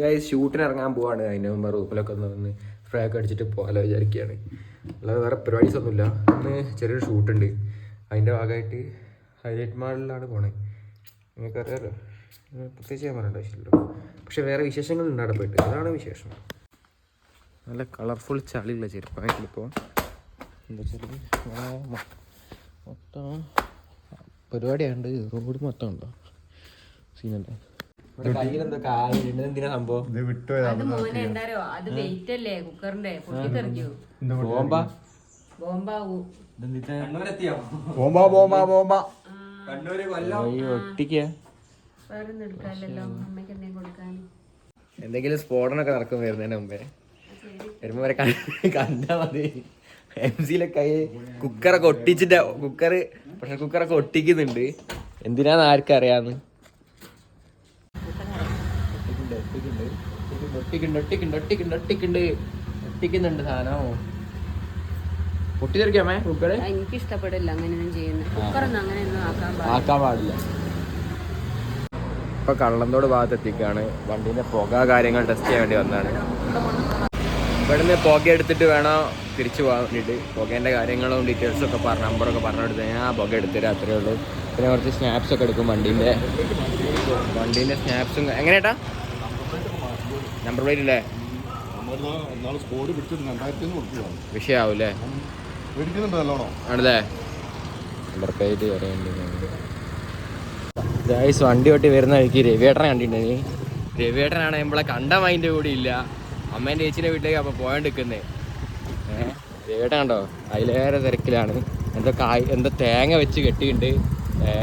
Guys ഷൂട്ടിന് ഇറങ്ങാൻ പോവാണ്. അതിന്റെ മുമ്പ് റൂമിലൊക്കെ ഒന്ന് വന്ന് സ്പ്രേ ഒക്കെ അടിച്ചിട്ട് പോകാലോ വിചാരിക്കുകയാണ് അല്ലാതെ വേറെ പരിപാടീസ് ഒന്നുമില്ല അന്ന് ചെറിയൊരു ഷൂട്ടുണ്ട്. അതിന്റെ ഭാഗമായിട്ട് ഹൈലൈറ്റ് മാളിലാണ് പോണേ. നിങ്ങൾക്കറിയാലോ. ഇങ്ങനെ പ്രത്യേകിച്ച് ഞാൻ പറയേണ്ട ആവശ്യമില്ലല്ലോ. പക്ഷെ വേറെ വിശേഷങ്ങൾ അവിടെ പോയിട്ട് അതാണ് വിശേഷം. നല്ല കളർഫുൾ ചളിയുള്ള ചെരുപ്പായിട്ടിപ്പോൾ എന്താ വെച്ചാൽ മൊത്തം പരിപാടിയുണ്ട് റോഡ് മൊത്തം ഉണ്ടോ? സീനല്ലേ മോനെ എന്താരോ അത് വെയിറ്റ് അല്ലേ കുക്കറിന്റെ എന്തെങ്കിലും സ്ഫോടനൊക്കെ നടക്കും വരുന്നതിന് മുമ്പേ. വരുമ്പോ വരെ കണ്ടാ മതി. എം സിയിലെ കൈ കുക്കറൊക്കെ ഒട്ടിച്ചിട്ട് കുക്കർ പ്രഷർ കുക്കറൊക്കെ ഒട്ടിക്കുന്നുണ്ട്. എന്തിനാന്ന് ആർക്കറിയാന്ന്? അറിയാന്ന് ഒട്ടിക്കുണ്ട് ഒട്ടിക്കുണ്ട് ഒട്ടിക്കുണ്ട് ഒട്ടിക്കുണ്ട്. ഒട്ടിക്കുന്നുണ്ട് സാധനം. പൊട്ടിത്തെറിക്കാമേ കുക്കറ്? എനിക്ക് ഇഷ്ടപ്പെടില്ല അങ്ങനെയൊന്നും ചെയ്യുന്നത് കുക്കറൊന്നും അങ്ങനെയൊന്നും ആക്കാൻ ആക്കാൻ പാടില്ല. ഇപ്പൊ കള്ളന്തോട് ഭാഗത്ത് എത്തിക്കാണ് വണ്ടീന്റെ പുക കാര്യങ്ങൾ ടെസ്റ്റ് ചെയ്യാൻ വേണ്ടി വന്നതാണ് ഇവിടുന്ന് പുക എടുത്തിട്ട് വേണം തിരിച്ചു പോകാൻ വേണ്ടിയിട്ട്. പുകേന്റെ കാര്യങ്ങളും ഡീറ്റെയിൽസും ഒക്കെ പറഞ്ഞ നമ്പറൊക്കെ പറഞ്ഞെടുത്ത് ഞാൻ ആ പുക എടുത്തരാ അത്രേ ഉള്ളൂ. പിന്നെ കുറച്ച് സ്നാപ്സ് ഒക്കെ എടുക്കും വണ്ടീന്റെ വണ്ടീന്റെ സ്നാപ്സും എങ്ങനെയാട്ടാ? നമ്പർ പ്ലേറ്റ് ഇല്ലേ? വിഷയാവൂലേ ആണല്ലേ? നമ്പർ പ്ലേറ്റ് വണ്ടി ഓട്ടി വരുന്ന വഴിക്ക് രവിയേട്ടനെ കണ്ടിട്ടുണ്ട് നീ. രവിയേട്ടനാണ് നമ്മളെ കണ്ട മൈൻഡ് കൂടി ഇല്ല. അമ്മേന്റെ ചേച്ചിന്റെ വീട്ടിലേക്ക് അപ്പോൾ പോയാണ്ടിരിക്കുന്നേ ഏഹ് രവിയേട്ടൻ കണ്ടോ? അതിലേറെ തിരക്കിലാണ്. എന്തോ കായ് എന്തോ തേങ്ങ വെച്ച് കെട്ടിയിട്ടുണ്ട്.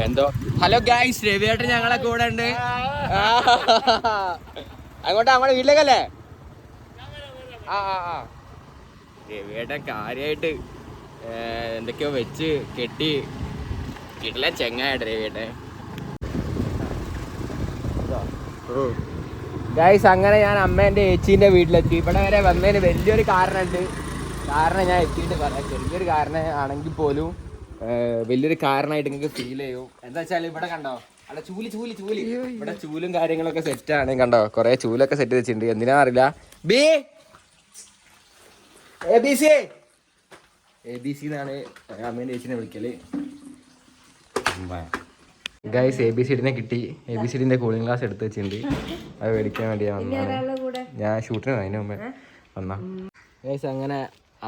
എന്തോ ഹലോ ഗൈസ് രവിയേട്ടൻ ഞങ്ങളെ കൂടെ ഉണ്ട്. അങ്ങോട്ട് അങ്ങോട്ട് വീട്ടിലേക്കല്ലേ? ആ ആ ആ. രവിയേട്ടൻ കാര്യമായിട്ട് എന്തൊക്കെയോ വെച്ച് കെട്ടി കിട്ടില്ല ചെങ്ങായിട്ട് രവിയേട്ടൻ ഗൈസ് അങ്ങനെ ഞാൻ അമ്മേന്റെ ഏച്ചീന്റെ വീട്ടിലെത്തി. ഇവിടെ വരെ വന്നതിന് വലിയൊരു കാരണമുണ്ട്. കാരണം ഞാൻ എത്തിയിട്ട് പറയാം. ചെറിയൊരു കാരണം ആണെങ്കിൽ പോലും വലിയൊരു കാരണമായിട്ട് നിങ്ങൾക്ക് ഫീൽ ചെയ്യും. എന്താ വെച്ചാൽ ഇവിടെ കണ്ടോ? അല്ല ചൂൽ ചൂൽ ചൂൽ. ഇവിടെ ചൂലും കാര്യങ്ങളൊക്കെ സെറ്റ് സെറ്റാണ് കണ്ടോ? കുറേ ചൂലൊക്കെ സെറ്റ് വെച്ചിട്ടുണ്ട് എന്തിനാ അറിയില്ല? B. A B C. A B C എന്നാണ് അമ്മേന്റെ ചേച്ചിനെ വിളിക്കൽ. ഗൈസ് എ ബി സി ഡിനെ കിട്ടി. എ ബി സി ഡിന്റെ കൂളിംഗ് ഗ്ലാസ് എടുത്ത് വെച്ചിട്ടുണ്ട്. അത് മേടിക്കാൻ വേണ്ടിയാ ഞാൻ വന്നതാണ്. ഞാൻ ഷൂട്ടിന് അതിന് മുമ്പേ. വന്നാ. ഗൈസ് അങ്ങനെ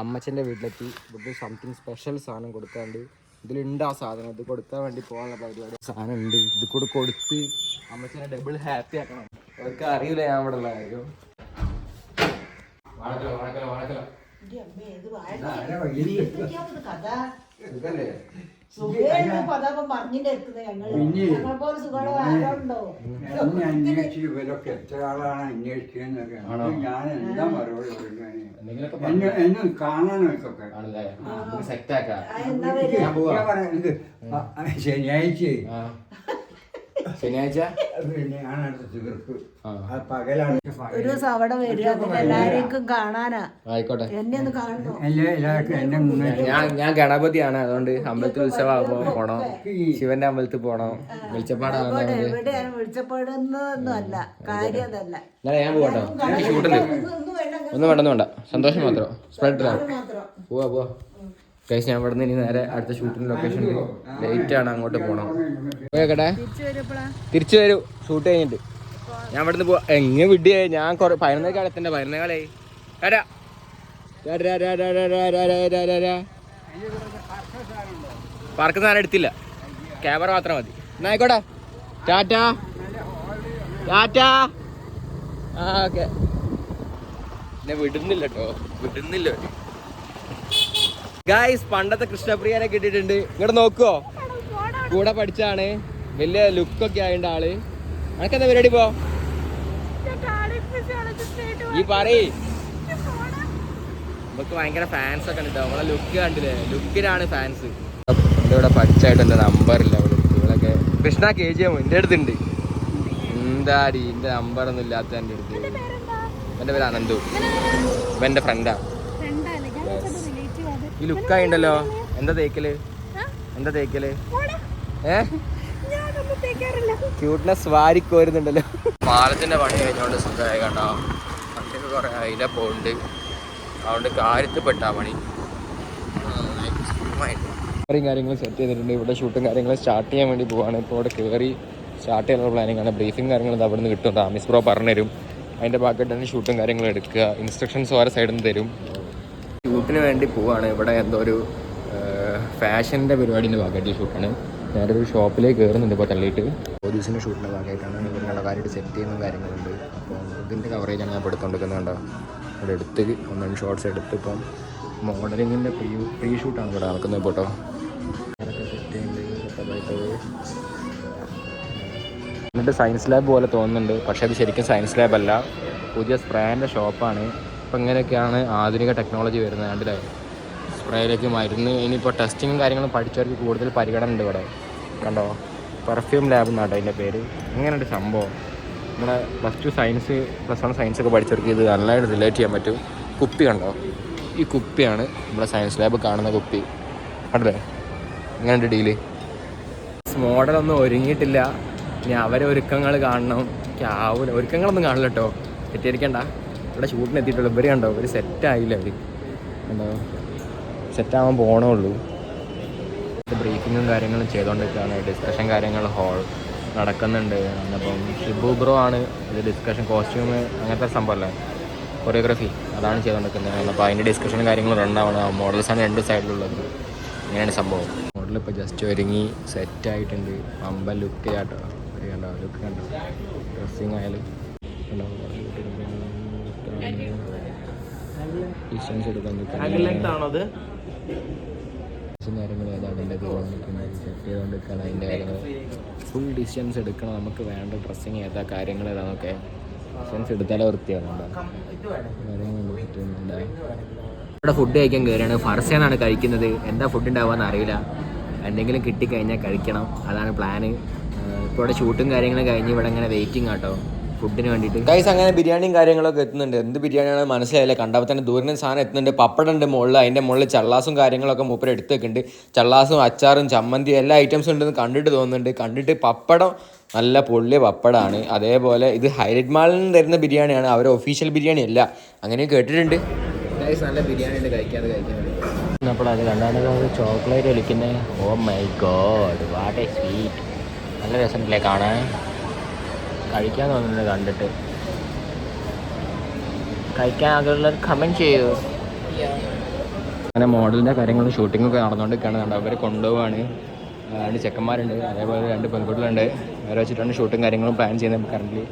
അമ്മച്ചന്റെ വീട്ടിലെത്തി. ഇവിടെ സംതിങ് സ്പെഷ്യൽ സാധനം കൊടുക്കാണ്ട് ഇതിലുണ്ട് ആ സാധനം. ഇത് കൊടുക്കാൻ വേണ്ടി പോകാനുള്ള പരിപാടി. സാധനം ഉണ്ട്. ഇത് കൂടെ കൊടുത്ത് അമ്മച്ചനെ ഡബിൾ ഹാപ്പി ആക്കണം. അവർക്ക് അറിയില്ല ഞാൻ ഇവിടെ ഉള്ള കാര്യം. സുഖല്ലേ? അന്വേഷിച്ച് ഇവരൊക്കെ എത്ര ആളാണ് അന്വേഷിക്കുന്നതൊക്കെ ഞാൻ എന്താ മറുപടി പറയുന്നത് എന്തെങ്കിലുമൊക്കെ പറഞ്ഞു. എന്നും ഞാൻ പോവാ. ശനിയാഴ്ച ആ. ശനിയാഴ്ച? പിന്നെ ആണ് അടുത്ത ആ. ആ പകലാണ്. ഒരു ദിവസം അവിടെ വരിക എല്ലാരെയും കാണാനാ. ആയിക്കോട്ടെ. എന്നെ ഒന്ന് കാണണോ? എന്നെ ഞാൻ ഞാൻ ഗണപതിയാണ്. അതുകൊണ്ട് അമ്പലത്തിൽ ഉത്സവമാകുമ്പോ പോണം. ശിവന്റെ അമ്പലത്തിൽ പോണം. വെളിച്ചപ്പാടാണ് എവിടെ ഞാൻ വിളിച്ചപ്പെടുന്നതൊന്നും അല്ല. കാര്യം അതല്ല എന്നാലും ഞാൻ പോകട്ടോ. ഷൂട്ടുണ്ട് ഒന്നും വേണ്ട ഒന്നും വേണ്ടെന്ന് വേണ്ട. സന്തോഷം മാത്രം. സ്പ്രെഡ് മാത്രം. പോവാ പോവാ. ഗൈസ് ഞാൻ ഇവിടെ നിന്ന് ഇനി നേരെ അടുത്ത ഷൂട്ടിന് ലൊക്കേഷൻ ലേറ്റ് ആണ് അങ്ങോട്ട് പോകണം കേട്ടെ തിരിച്ചു വരൂ. ഷൂട്ട് കഴിഞ്ഞിട്ട്. ഞാൻ ഇവിടെ നിന്ന് പോ എങ്ങനെ വിടിയേ ഞാൻ കുറെ പതിനൊന്നേക്കാൾ എത്തണ്ട? പതിനൊന്നേക്കാളായി രാ പാർക്ക് സാധനം എടുത്തില്ല. ക്യാമറ മാത്രം മതി. എന്നായിക്കോട്ടെ ടാറ്റാ. ടാറ്റാ. ആ ഓക്കെ. എന്നെ വിടുന്നില്ല കേട്ടോ വിടുന്നില്ല ഗായ്സ് പണ്ടത്തെ കൃഷ്ണപ്രിയനെ കിട്ടിയിട്ടുണ്ട്. ഇങ്ങോട്ട് നോക്കുവോ? കൂടെ പഠിച്ചാണ്. വലിയ ലുക്കൊക്കെ ആയിട്ട് ആൾ. അനക്കെന്താ പരിപാടി പോ ഈ പറയ്. നമുക്ക് ഭയങ്കര ഫാൻസ് ഒക്കെ ഉണ്ട് നമ്മളെ ലുക്ക് കണ്ടില്ലേ? ലുക്കിനാണ് ഫാൻസ് എന്റെ ഇവിടെ പഠിച്ചായിട്ട് എന്റെ നമ്പർ ഇല്ല അവൾ. ഇവളൊക്കെ കൃഷ്ണ കെ ജി എം. എന്റെ അടുത്തുണ്ട്. എന്താടി? എന്റെ നമ്പറൊന്നും ഇല്ലാത്ത എന്റെ അടുത്ത്. എന്റെ പേര് അനന്തു. ഇവന്റെ ഫ്രണ്ടാ ഈ ലുക്കായിണ്ടല്ലോ. എന്താ തേക്കൽ? എന്താ തേക്കൽ? ഏ? ക്യൂട്ട്നെസ് വാരിക്കോരുന്നുണ്ടല്ലോ പാലത്തിന്റെ പണി കഴിഞ്ഞോണ്ട് സുഖമായി കേട്ടോ. പണ്ടൊക്കെ കുറെ അയില പോകുന്നുണ്ട് അതുകൊണ്ട് കാര്യത്തിൽപ്പെട്ട പണി. കുറേ കാര്യങ്ങൾ സെറ്റ് ചെയ്തിട്ടുണ്ട്. ഇവിടെ ഷൂട്ടും കാര്യങ്ങളും സ്റ്റാർട്ട് ചെയ്യാൻ വേണ്ടി പോവാണ്. ഇപ്പോൾ ഇവിടെ കയറി സ്റ്റാർട്ട് ചെയ്യാനുള്ള പ്ലാനിങ് ആണ്. ബ്രീഫിംഗ് കാര്യങ്ങളും അവിടെ നിന്ന് കിട്ടും റാമിസ് ബ്രോ പറഞ്ഞുതരും. അതിന്റെ ഭാഗമായിട്ട് തന്നെ ഷൂട്ടും കാര്യങ്ങളും എടുക്കുക. ഇൻസ്ട്രക്ഷൻസ് ഓരോ സൈഡിൽ നിന്ന് തരും. ഷൂട്ടിന് വേണ്ടി പോവാണ്. ഇവിടെ എന്തോ ഒരു ഫാഷന്റെ പരിപാടിന്റെ ഭാഗമായിട്ട് ഷൂട്ടാണ്. ഞാനൊരു ഷോപ്പിലേക്ക് കയറുന്നുണ്ട് ഇപ്പോൾ തള്ളിയിട്ട്. പോലീസിന്റെ ഷൂട്ടിന്റെ ഭാഗമായിട്ടാണ് ഇവരുടെ കാര്യമായിട്ട് സെറ്റ് ചെയ്യുന്ന കാര്യങ്ങളുണ്ട്. അപ്പോൾ ഇതിന്റെ കവറേജാണ് ഞാൻ ഇപ്പോൾ എടുത്തുകൊണ്ടിരിക്കുന്നത് കണ്ടോ? ഇവിടെ എടുത്ത് ഒന്ന് ഷോർട്സ് എടുത്ത് ഇപ്പം മോഡലിങ്ങിന്റെ പ്രീ പ്രീ ഷൂട്ടാണ് ഇവിടെ നടക്കുന്നത് ഇപ്പോൾ കേട്ടോ. എന്നിട്ട് സയൻസ് ലാബ് പോലെ തോന്നുന്നുണ്ട്. പക്ഷേ അത് ശരിക്കും സയൻസ് ലാബല്ല പുതിയ സ്പ്രേന്റെ ഷോപ്പാണ് അപ്പം ഇങ്ങനെയൊക്കെയാണ് ആധുനിക ടെക്നോളജി വരുന്നത് കണ്ടില്ലേ? സ്പ്രേയിലേക്ക് മരുന്ന് ഇനിയിപ്പോൾ ടെസ്റ്റിങ്ങും കാര്യങ്ങളും പഠിച്ചവർക്ക് കൂടുതൽ പരിഗണന ഉണ്ട് ഇവിടെ. കണ്ടോ? പെർഫ്യൂം ലാബ് എന്നാട്ടോ അതിന്റെ പേര്. ഇങ്ങനെയുണ്ട് സംഭവം. നമ്മുടെ plus two science plus one science ഒക്കെ പഠിച്ചവർക്ക് ഇത് നല്ലതായിട്ട് റിലേറ്റ് ചെയ്യാൻ പറ്റും. കുപ്പി കണ്ടോ? ഈ കുപ്പിയാണ് നമ്മുടെ സയൻസ് ലാബ് കാണുന്ന കുപ്പി. കണ്ടല്ലേ? ഇങ്ങനെയുണ്ട് ഡീൽ മോഡലൊന്നും ഒരുങ്ങിയിട്ടില്ല. ഇനി അവരെ ഒരുക്കങ്ങൾ കാണണം. ആവൂല ഒരുക്കങ്ങളൊന്നും കാണില്ല കേട്ടോ. തെറ്റിദ്ധരിക്കണ്ട. ഇവിടെ ഷൂട്ടിന് എത്തിയിട്ടുള്ളൂ ഇവർ കണ്ടോ ഇവർ സെറ്റായില്ല അവർ എന്താ സെറ്റാവാൻ പോകണേ ഉള്ളൂ. ബ്രീഫിങ്ങും കാര്യങ്ങളും ചെയ്തുകൊണ്ടിരിക്കുകയാണ് ഡിസ്കഷൻ കാര്യങ്ങൾ ഹോൾ നടക്കുന്നുണ്ട്. അപ്പം ഷിബു ബ്രോ ആണ് ഇത് ഡിസ്കഷൻ കോസ്റ്റ്യൂം അങ്ങനത്തെ സംഭവമല്ലേ കൊറിയോഗ്രഫി അതാണ് ചെയ്തുകൊണ്ടിരിക്കുന്നത് അപ്പോൾ അതിന്റെ ഡിസ്കഷനും കാര്യങ്ങളും റണ്ണാവണം മോഡൽസാണ് രണ്ട് സൈഡിലുള്ളത് ഇങ്ങനെയാണ് സംഭവം. മോഡൽ ഇപ്പോൾ ജസ്റ്റ് ഒരുങ്ങി സെറ്റായിട്ടുണ്ട് അമ്പ ലുക്ക് ആട്ടോ ഒരു ലുക്ക് കണ്ടോ? ഡ്രസ്സിങ് ആയാലും. കണ്ടോ സെറ്റ് ഫുൾ ഡിസ്റ്റൻസ് എടുക്കണം. നമുക്ക് വേണ്ട ഡ്രസ്സിങ് ഏതാ കാര്യങ്ങൾ ഏതാന്നൊക്കെ. ഡിസ്റ്റൻസ് എടുത്താലേ വൃത്തിയാണ് ഫുഡ് കഴിക്കാൻ കയറിയാണ് ഫർസേന്നാണ് കഴിക്കുന്നത്. എന്താ ഫുഡ് ഉണ്ടാവുക അറിയില്ല. എന്തെങ്കിലും കിട്ടിക്കഴിഞ്ഞാൽ കഴിക്കണം. അതാണ് പ്ലാന് ഇപ്പോൾ ഇവിടെ ഷൂട്ടും കാര്യങ്ങളും കഴിഞ്ഞ് ഇവിടെ ഇങ്ങനെ വെയിറ്റിംഗ് ആട്ടോ ഫുഡിന് വേണ്ടിയിട്ട്. ഗൈസ് അങ്ങനെ ബിരിയാണിയും കാര്യങ്ങളൊക്കെ എത്തുന്നുണ്ട്. എന്ത് ബിരിയാണിയാണ് മനസ്സിലായില്ല. കണ്ടപ്പോൾ തന്നെ ദൂരം സാധനം എത്തുന്നുണ്ട്. പപ്പടുണ്ട് മുകളിൽ. അതിന്റെ മുകളിൽ ചള്ളാസും കാര്യങ്ങളൊക്കെ മൂപ്പര് എടുത്ത് വെക്കുന്നുണ്ട് ചള്ളാസും അച്ചാറും ചമ്മന്തി എല്ലാ ഐറ്റംസും ഉണ്ടെന്ന് കണ്ടിട്ട് തോന്നുന്നുണ്ട്. കണ്ടിട്ട് പപ്പടം നല്ല പൊള്ളിയ പപ്പടമാണ് അതേപോലെ ഇത് ഹൈലൈറ്റ് മാളിൽ നിന്ന് തരുന്ന ബിരിയാണിയാണ്. അവരെ ഒഫീഷ്യൽ ബിരിയാണി അല്ല. അങ്ങനെ കേട്ടിട്ടുണ്ട്. കൈസ് നല്ല ബിരിയാണി ഉണ്ട്. കഴിക്കാതെ കഴിക്കാൻ അപ്പോൾ അത് കണ്ടാണ് ചോക്ലേറ്റ് ഒലിക്കുന്നത് ഓ my god what a sweet നല്ല രസമുണ്ടല്ലേ കാണാൻ? കഴിക്കാൻ തോന്നുന്നത് കണ്ടിട്ട്. കഴിക്കാൻ ആഗ്രഹമുള്ളവർ കമന്റ് ചെയ്യൂ. അങ്ങനെ മോഡലിന്റെ കാര്യങ്ങളും ഷൂട്ടിങ്ങൊക്കെ നടന്നുകൊണ്ടിരിക്കുകയാണ്. കണ്ടോ അവർ കൊണ്ടുപോവാണ്. രണ്ട് ചെക്കന്മാരുണ്ട്. അതേപോലെ രണ്ട് പെൺകുട്ടികളുണ്ട്. അവരെ വെച്ചിട്ടാണ് ഷൂട്ടും കാര്യങ്ങളും പ്ലാൻ ചെയ്യുന്നത് കറന്റ്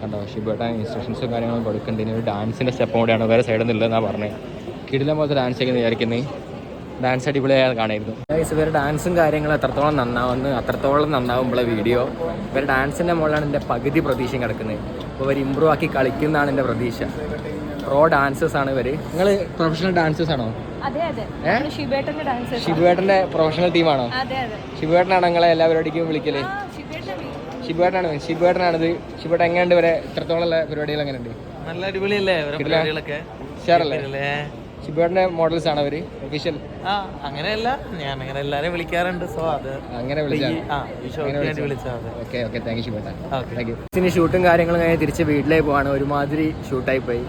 കണ്ടോ ഷിബേട്ട ഇൻസ്ട്രക്ഷൻസും കാര്യങ്ങളും കൊടുക്കേണ്ടതിന് ഒരു ഡാൻസിന്റെ സ്റ്റെപ്പും കൂടെയാണ് വേറെ സൈഡിൽ നിന്നില്ലെന്നാണ് പറഞ്ഞത് കിടിലം പോലത്തെ ഡാൻസ് ചെയ്യുന്നത് വിചാരിക്കുന്നത് ഡാൻസ് അടിപൊളിയായി കാണായിരുന്നു. ഇവരുടെ ഡാൻസും കാര്യങ്ങളും എത്രത്തോളം നന്നാവുന്നു അത്രത്തോളം നന്നാവുമ്പോൾ വീഡിയോ ഇവരുടെ ഡാൻസിന്റെ മുകളിലാണ് എന്റെ പകുതി പ്രതീക്ഷയും കിടക്കുന്നത്. അപ്പോൾ ഇവർ ഇമ്പ്രൂവ് ആക്കി കളിക്കുന്നതാണ് എന്റെ പ്രതീക്ഷ. പ്രോ ഡാൻസേഴ്സ് ആണ് ഇവർ നിങ്ങൾ പ്രൊഫഷണൽ ഡാൻസേഴ്സ് ആണോ? ഷിബുവേട്ടന്റെ പ്രൊഫഷണൽ ടീമാണോ അതെ അതെ. ഷിബുവേട്ടനാണ് നിങ്ങളെ എല്ലാ പരിപാടിക്കും വിളിക്കൽ? ഷിബുവേട്ടനാണ് ഷിബുവേട്ടനാണിത് ഷിബുവേട്ടൻ എങ്ങനെയുണ്ട് ഇവരെ? ഇത്രത്തോളം ഉള്ള പരിപാടികൾ എങ്ങനെയുണ്ട്? നല്ല അടിപൊളിയല്ലേ ഇവരെ ഷിബുവേട്ടന്റെ മോഡൽസ് ആണ് അവർ ഒഫീഷ്യൽ ആ അങ്ങനെയല്ല. ഞാൻ അങ്ങനെ എല്ലാരെയും വിളിക്കാറുണ്ട്. സോ അത് അങ്ങനെ ഓക്കെ താങ്ക് യു ഷൂട്ടും കാര്യങ്ങളും കഴിഞ്ഞ് തിരിച്ച് വീട്ടിലേക്ക് പോവാണ്. ഒരുമാതിരി ഷൂട്ടായി പോയി.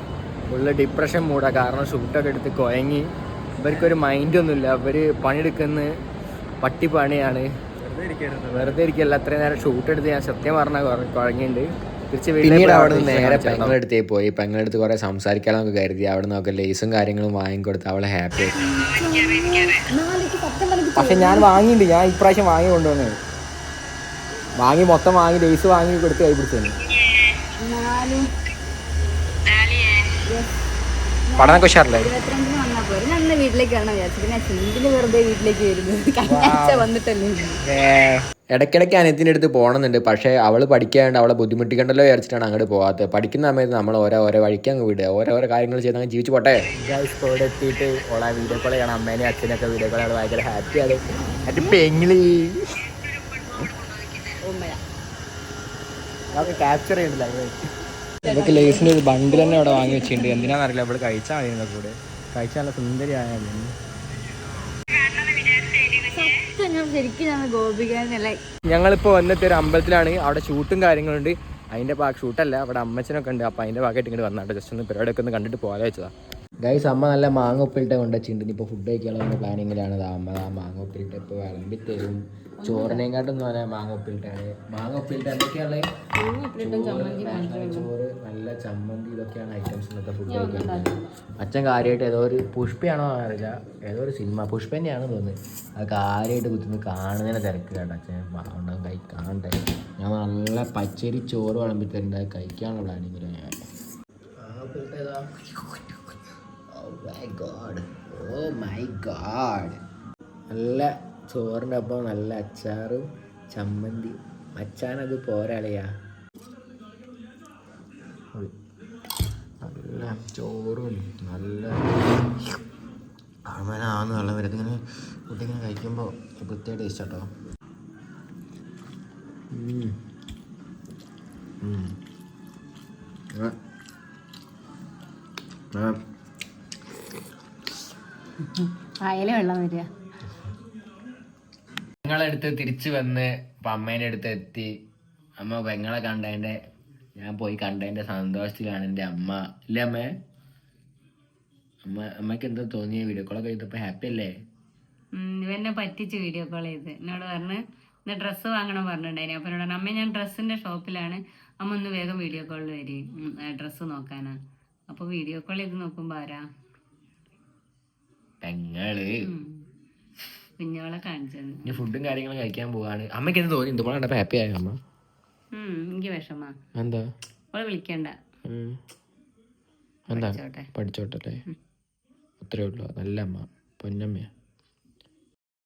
ഫുള്ള് ഡിപ്രഷൻ മൂടാ. കാരണം ഷൂട്ടൊക്കെ എടുത്ത് കുഴങ്ങി ഇവർക്കൊരു മൈൻഡൊന്നുമില്ല അവർ പണിയെടുക്കുന്ന പട്ടി പണിയാണ് വെറുതെ ഇരിക്കല്ല അത്രയും നേരം ഷൂട്ട് എടുത്ത് ഞാൻ സത്യം പറഞ്ഞാൽ കുഴങ്ങിയിട്ടുണ്ട് പിന്നീട് അവിടെ നിന്ന് നേരെ പെങ്ങളെടുത്തേ പോയി. പെങ്ങളെടുത്ത് കുറേ സംസാരിക്കാനൊക്കെ കരുതി. അവിടെ നിന്നൊക്കെ ലേസും കാര്യങ്ങളും വാങ്ങിക്കൊടുത്ത് അവളെ ഹാപ്പി പക്ഷെ ഞാൻ വാങ്ങിയിട്ടുണ്ട് ഞാൻ ഇപ്രാവശ്യം വാങ്ങി കൊണ്ടുവന്നത് വാങ്ങി മൊത്തം വാങ്ങി ലേസ് വാങ്ങി കൊടുത്ത് കൈ പിടിച്ചു പഠനമൊക്കെ ഉഷാറല്ലേ ഇരുപത്തിരണ്ടിന് വന്നാ പോരെ ഞാൻ ഇന്ന് വീട്ടിലേക്കാണ് വിചാരിച്ചത് പിന്നെ എന്തിന് വെറുതെ വീട്ടിലേക്ക് വരുന്നത് കഴിഞ്ഞ ആഴ്ച വന്നിട്ടല്ലേ ഉഷാറില്ലേ ഇടയ്ക്കിടയ്ക്ക് അനിയത്തിന്റെ അടുത്ത് പോകണമെന്നുണ്ട് പക്ഷേ അവൾ പഠിക്കാണ്ട് അവളെ ബുദ്ധിമുട്ടിക്കണ്ടല്ലോ വിചാരിച്ചിട്ടാണ് അങ്ങോട്ട് പോകാത്തത് പഠിക്കുന്ന സമയത്ത് നമ്മൾ ഓരോ ഓരോ വഴിക്ക് അങ്ങ് വിടുക. ഓരോ ഓരോ കാര്യങ്ങൾ ചെയ്ത് അങ്ങ് ജീവിച്ചു പോട്ടെ. ഇവിടെ എത്തിയിട്ട് ഓളെ വീഡിയോ കോൾ ചെയ്യണം. അമ്മേനെയും അച്ഛനൊക്കെ വീഡിയോ കോൾ ചെയ്യണം. ഭയങ്കര ഹാപ്പിയാണ് അത് പെങ്ങളി. ക്യാപ്ചർ ചെയ്യുന്നില്ല ഇതൊക്കെ ലേസിന്റെ ഒരു ബണ്ടിൽ തന്നെ അവിടെ വാങ്ങി വെച്ചിട്ടുണ്ട്. എന്തിനാണെന്നറിയില്ല അവിടെ കഴിച്ചാൽ മതി ഇതിന്റെ കൂടെ. കഴിച്ചാൽ നല്ല സുന്ദരി ആയാലും ഞങ്ങളിപ്പോൾ വന്നിട്ട് ഒരു അമ്പലത്തിലാണ്. അവിടെ ഷൂട്ടും കാര്യങ്ങളുണ്ട്. അതിന്റെ ഭാഗം ഷൂട്ടല്ല അവിടെ അമ്മച്ചനൊക്കെ ഉണ്ട്. അപ്പോൾ അതിന്റെ ഭാഗമായിട്ട് ഇങ്ങോട്ട് വന്നാട്ടോ. ജസ്റ്റ് ഒന്ന് പരിപാടിയൊക്കെ ഒന്ന് കണ്ടിട്ട് പോകാതെ വെച്ചതാ. ഗൈസ് അമ്മ നല്ല മാങ്ങ ഉപ്പിലിട്ട് കൊണ്ടുവച്ചിട്ടുണ്ട്. ഇനിയിപ്പോൾ ഫുഡ് കഴിക്കാനുള്ള പ്ലാനിങ്ങിലാണ് അമ്മ ആ മാങ്ങ ഉപ്പിലിട്ട് ഇപ്പോൾ വിളമ്പി തരും. ചോറിനെയും കാട്ടും പറഞ്ഞാൽ മാങ്ങ ഉപ്പിലിട്ടാണ്. മാങ്ങ ഉപ്പിലിട്ട് എന്തൊക്കെയാണ് ചോറ് നല്ല ചമ്മന്തി ഇതൊക്കെയാണ് ഐറ്റംസ് ഇന്നത്തെ ഫുഡ് കഴിക്കുന്നത് അച്ഛൻ കാര്യമായിട്ട് ഏതോ ഒരു പുഷ്പയാണോ അറിയില്ല. ഏതോ ഒരു സിനിമ പുഷ്പ തന്നെയാണെന്ന് തോന്നുന്നത് അത് കാര്യമായിട്ട് കുത്തുന്നത് കാണുന്നതിനെ തിരക്കിലാണ് അച്ഛൻ. ഉണ്ടാകും കൈ ഞാൻ നല്ല പച്ചരി ചോറ് വിളമ്പി തരുന്നുണ്ട് അത് കഴിക്കാനുള്ള പ്ലാനിങ്ങിലാണ് ഞാൻ. ഓ മൈ ഗാഡ് നല്ല ചോറിന്റെ ഒപ്പം നല്ല അച്ചാറും ചമ്മന്തി അച്ചാനത് പോരാളിയാ. നല്ല ചോറും നല്ല അമനാന്ന് വെള്ളം വരുന്നത്. ഇങ്ങനെ കുട്ടിങ്ങനെ കഴിക്കുമ്പോൾ പ്രത്യേക ടേസ്റ്റ് കേട്ടോ വെള്ളം വരിക. പെങ്ങളടുത്ത് തിരിച്ചു വന്ന് ഇപ്പൊ അമ്മേന്റെ അടുത്ത് എത്തി. അമ്മ പെങ്ങളെ കണ്ടതിന്റെ ഞാൻ പോയി കണ്ടതിന്റെ സന്തോഷത്തിലാണ് എന്റെ അമ്മ. ഇല്ലേ അമ്മേ? അമ്മ അമ്മയ്ക്ക് എന്താ തോന്നിയ വീഡിയോ കോളൊക്കെ ചെയ്തപ്പോൾ ഹാപ്പി അല്ലേ? ഇവന്നെ പറ്റിച്ച് വീഡിയോ കോൾ ചെയ്ത്. എന്നോട് പറഞ്ഞ് ഇന്ന് ഡ്രസ്സ് വാങ്ങണം പറഞ്ഞിട്ടുണ്ടായിരുന്നു. അപ്പൊ എന്നോട് അമ്മ ഞാൻ ഡ്രസ്സിന്റെ ഷോപ്പിലാണ് അമ്മ ഒന്ന് വേഗം വീഡിയോ കോളിൽ വരും. ഡ്രസ്സ് നോക്കാനാ. അപ്പൊ വീഡിയോ കോൾ ചെയ്ത് നോക്കുമ്പോ ആരാ? പെങ്ങൾ. കുഞ്ഞോളെ കാണിച്ചത്. ഇനി ഫുഡും കാര്യങ്ങളും കഴിക്കാൻ പോവാണ്. അമ്മയ്ക്ക് എന്ത് തോന്നി? ഇതുപോലെ കണ്ടപ്പോ ഹാപ്പി ആയോ അമ്മ? എനിക്ക് വിഷമാ. എന്താ? അവളെ വിളിക്കണ്ട. എന്താ? പഠിച്ചോട്ടെ. അത്രേ ഉള്ളൂ. നല്ല അമ്മ. പൊന്നമ്മയാ.